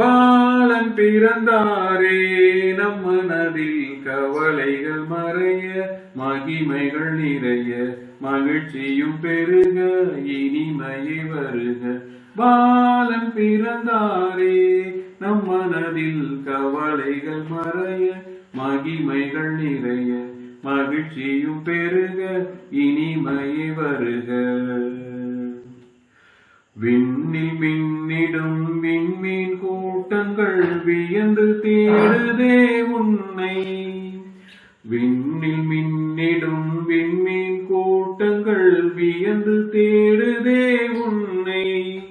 பாலன் பிறந்தாரே நம் மனதில் கவலைகள் மறைய மகிமைகள் நிறைய மகிழ்ச்சியும் பெருக இனிமையை வருக. பாலன் பிறந்தாரே நம் மனதில் கவலைகள் மறைய மகிமைகள் நிறைய மகிழ்ச்சியும் பெருக இனிமையை வருக. விண்ணில் மின்னிடும் விண்மீன் கூட்டங்கள் வியந்து தேடுதே உன்னை. விண்ணில் மின்னிடும் விண்மீன் கூட்டங்கள் வியந்து தேடுதே உன்னை.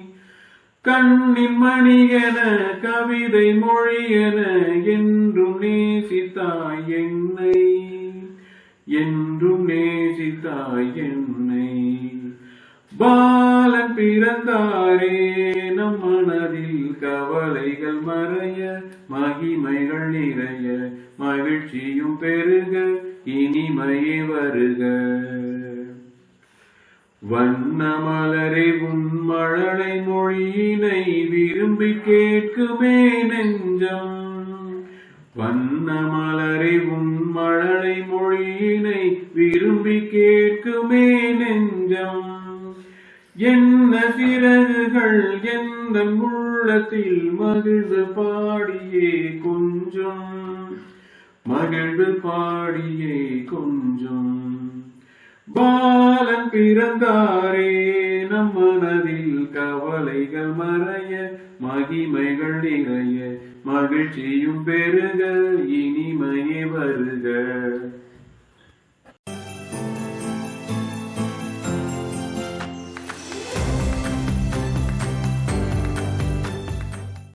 கண்ணின் மணியன கவிதை மொழியன என்றும் நேசித்தாய் என்னை. என்றும் நேசித்தாய் என்னை. பா பிறந்தாரே நம் மனதில் கவலைகள் மறைய மகிமைகள் நிறைய மகிழ்ச்சியும் பெருக இனிமையே வருக. வண்ண மலரே உன் மழலை மொழியினை விரும்பி கேட்குமே நெஞ்சம். வண்ண மலரே உன் மழலை மொழியினை விரும்பி கேட்குமே நெஞ்சம். என்ன பிறகுகள் எந்த உள்ளத்தில் மகிழ்வு பாடியே கொஞ்சம்? மகிழ்வு பாடியே கொஞ்சம். பாலன் பிறந்தாரே நம் மனதில் கவலைகள் மறைய மகிமைகள் நிறைய மகிழ்ச்சியும் பெருக.